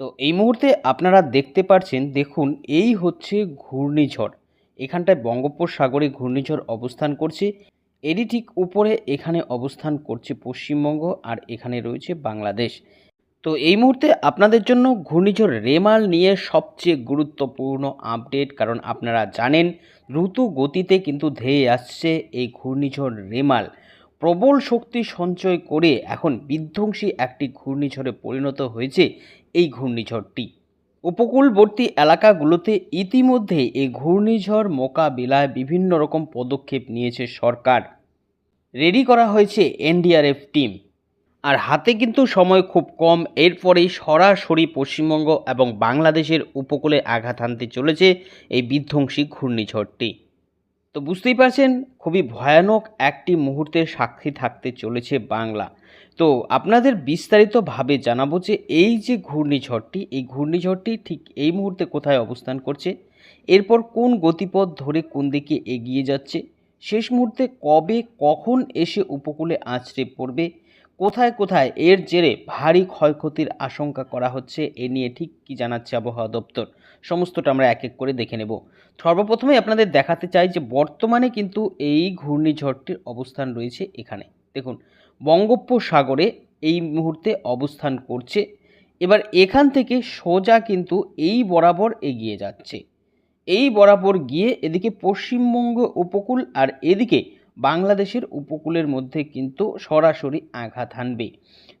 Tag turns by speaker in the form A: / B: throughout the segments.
A: তো এই মুহূর্তে আপনারা দেখতে পাচ্ছেন দেখুন, এই হচ্ছে ঘূর্ণিঝড়। এখানটায় বঙ্গোপসাগরে ঘূর্ণিঝড় অবস্থান করছে। এরই ঠিক উপরে এখানে অবস্থান করছে পশ্চিমবঙ্গ আর এখানে রয়েছে বাংলাদেশ। তো এই মুহূর্তে আপনাদের জন্য ঘূর্ণিঝড় রেমাল নিয়ে সবচেয়ে গুরুত্বপূর্ণ আপডেট, কারণ আপনারা জানেন, দ্রুত গতিতে কিন্তু ধেয়ে আসছে এই ঘূর্ণিঝড় রেমাল। প্রবল শক্তি সঞ্চয় করে এখন বিধ্বংসী একটি ঘূর্ণিঝড়ে পরিণত হয়েছে এই ঘূর্ণিঝড়টি। উপকূলবর্তী এলাকাগুলোতে ইতিমধ্যে এই ঘূর্ণিঝড় মোকাবিলায় বিভিন্ন রকম পদক্ষেপ নিয়েছে সরকার। রেডি করা হয়েছে এনডিআরএফ টিম। আর হাতে কিন্তু সময় খুব কম, এরপরেই সরাসরি পশ্চিমবঙ্গ এবং বাংলাদেশের উপকূলে আঘাত হানতে চলেছে এই বিধ্বংসী ঘূর্ণিঝড়টি। তো বুঝতেই পারছেন, খুবই ভয়ানক একটি মুহূর্তের সাক্ষী থাকতে চলেছে বাংলা। তো আপনাদের বিস্তারিতভাবে জানাব যে এই যে ঘূর্ণিঝড়টি, এই ঘূর্ণিঝড়টি ঠিক এই মুহূর্তে কোথায় অবস্থান করছে, এরপর কোন গতিপথ ধরে কোন দিকে এগিয়ে যাচ্ছে, শেষ মুহূর্তে কবে, কখন এসে উপকূলে আছড়ে পড়বে, কোথায় কোথায় এর জেরে ভারী ক্ষয়ক্ষতির আশঙ্কা করা হচ্ছে, এ নিয়ে ঠিক কী জানাচ্ছে আবহাওয়া দপ্তর, সমস্তটা আমরা এক এক করে দেখে নেব। সর্বপ্রথমে আপনাদের দেখাতে চাই যে বর্তমানে কিন্তু এই ঘূর্ণিঝড়টির অবস্থান রয়েছে এখানে। দেখুন, বঙ্গোপসাগরে এই মুহূর্তে অবস্থান করছে। এবার এখান থেকে সোজা কিন্তু এই বরাবর এগিয়ে যাচ্ছে। এই বরাবর গিয়ে এদিকে পশ্চিমবঙ্গ উপকূল আর এদিকে বাংলাদেশের উপকূলের মধ্যে কিন্তু সরাসরি আঘাত হানবে।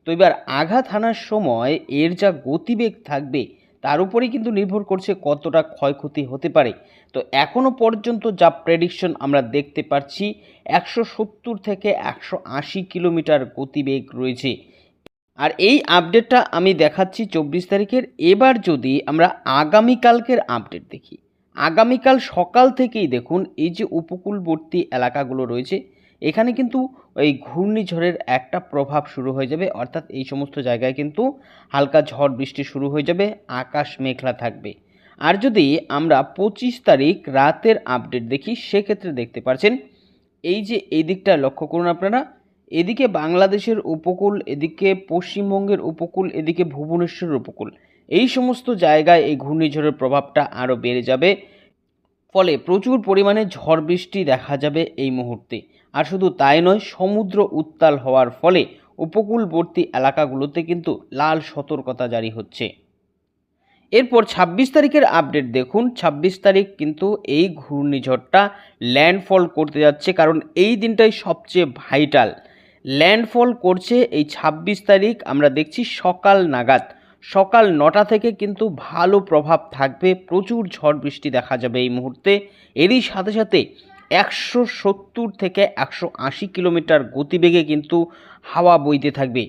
A: তো এবার আঘাত হানার সময় এর যা গতিবেগ থাকবে তার উপরেই কিন্তু নির্ভর করছে কতটা ক্ষয়ক্ষতি হতে পারে। তো এখনও পর্যন্ত যা প্রেডিকশন আমরা দেখতে পাচ্ছি, একশো সত্তর থেকে একশো আশি কিলোমিটার গতিবেগ রয়েছে। আর এই আপডেটটা আমি দেখাচ্ছি চব্বিশ তারিখের। এবার যদি আমরা আগামীকালকের আপডেট দেখি, আগামীকাল সকাল থেকেই দেখুন এই যে উপকূলবর্তী এলাকাগুলো রয়েছে এখানে কিন্তু এই ঘূর্ণিঝড়ের একটা প্রভাব শুরু হয়ে যাবে, অর্থাৎ এই সমস্ত জায়গায় কিন্তু হালকা ঝড় বৃষ্টি শুরু হয়ে যাবে, আকাশ মেঘলা থাকবে। আর যদি আমরা পঁচিশ তারিখ রাতের আপডেট দেখি, সেক্ষেত্রে দেখতে পাচ্ছেন এই যে এই দিকটা লক্ষ্য করুন আপনারা, এদিকে বাংলাদেশের উপকূল, এদিকে পশ্চিমবঙ্গের উপকূল, এদিকে ভুবনেশ্বরের উপকূল, এই সমস্ত জায়গায় এই ঘূর্ণিঝড়ের প্রভাবটা আরও বেড়ে যাবে। ফলে প্রচুর পরিমাণে ঝড় বৃষ্টি দেখা যাবে এই মুহূর্তে। আর শুধু তাই নয়, সমুদ্র উত্তাল হওয়ার ফলে উপকূলবর্তী এলাকাগুলোতে কিন্তু লাল সতর্কতা জারি হচ্ছে। এরপর ছাব্বিশ তারিখের আপডেট দেখুন। ছাব্বিশ তারিখ কিন্তু এই ঘূর্ণিঝড়টা ল্যান্ডফল করতে যাচ্ছে, কারণ এই দিনটাই সবচেয়ে ভাইটাল। ল্যান্ডফল করছে এই ছাব্বিশ তারিখ, আমরা দেখছি সকাল নাগাদ। সকাল নটা থেকে কিন্তু ভালো প্রভাব থাকবে, প্রচুর ঝড় বৃষ্টি দেখা যাবে এই মুহূর্তে। এরই সাথে সাথে একশো সত্তর থেকে একশো আশি কিলোমিটার গতিবেগে কিন্তু হাওয়া বইতে থাকবে।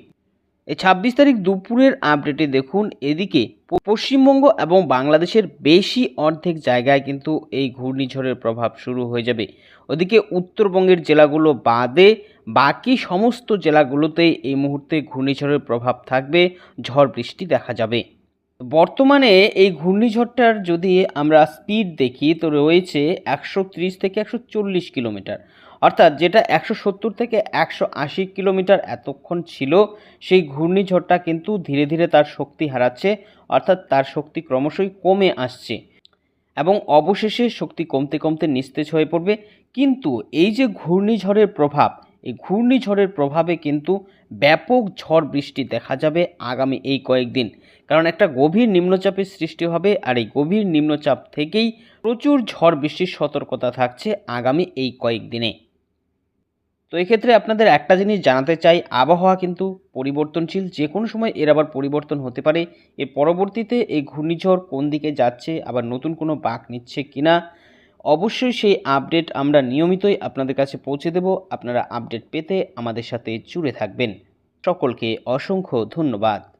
A: এই ছাব্বিশ তারিখ দুপুরের আপডেটে দেখুন, এদিকে পশ্চিমবঙ্গ এবং বাংলাদেশের বেশি অর্ধেক জায়গায় কিন্তু এই ঘূর্ণিঝড়ের প্রভাব শুরু হয়ে যাবে। ওদিকে উত্তরবঙ্গের জেলাগুলো বাদে বাকি সমস্ত জেলাগুলোতে এই মুহূর্তে ঘূর্ণিঝড়ের প্রভাব থাকবে, ঝড় বৃষ্টি দেখা যাবে। বর্তমানে এই ঘূর্ণিঝড়টার যদি আমরা স্পিড দেখি, তো রয়েছে একশো ত্রিশ থেকে একশো চল্লিশ কিলোমিটার। অর্থাৎ যেটা একশো সত্তর থেকে একশো আশি কিলোমিটার এতক্ষণ ছিল, সেই ঘূর্ণিঝড়টা কিন্তু ধীরে ধীরে তার শক্তি হারাচ্ছে, অর্থাৎ তার শক্তি ক্রমশই কমে আসছে এবং অবশেষে শক্তি কমতে কমতে নিস্তেজ হয়ে পড়বে। কিন্তু এই যে ঘূর্ণিঝড়ের প্রভাব এই ঘূর্ণিঝড়ের প্রভাবে কিন্তু ব্যাপক ঝড় বৃষ্টি দেখা যাবে আগামী এই কয়েকদিন। কারণ একটা গভীর নিম্নচাপের সৃষ্টি হবে আর এই গভীর নিম্নচাপ থেকেই প্রচুর ঝড় বৃষ্টির সতর্কতা থাকছে আগামী এই কয়েকদিনে। তো এক্ষেত্রে আপনাদের একটা জিনিস জানাতে চাই, আবহাওয়া কিন্তু পরিবর্তনশীল যে কোনো সময় এর আবার পরিবর্তন হতে পারে। এর পরবর্তীতে এই ঘূর্ণিঝড় কোন দিকে যাচ্ছে, আবার নতুন কোনো বাঁক নিচ্ছে কিনা অবশ্যই সেই আপডেট আমরা নিয়মিতই আপনাদের কাছে পৌঁছে দেব। আপনারা আপডেট পেতে আমাদের সাথে জুড়ে থাকবেন। সকলকে অসংখ্য ধন্যবাদ।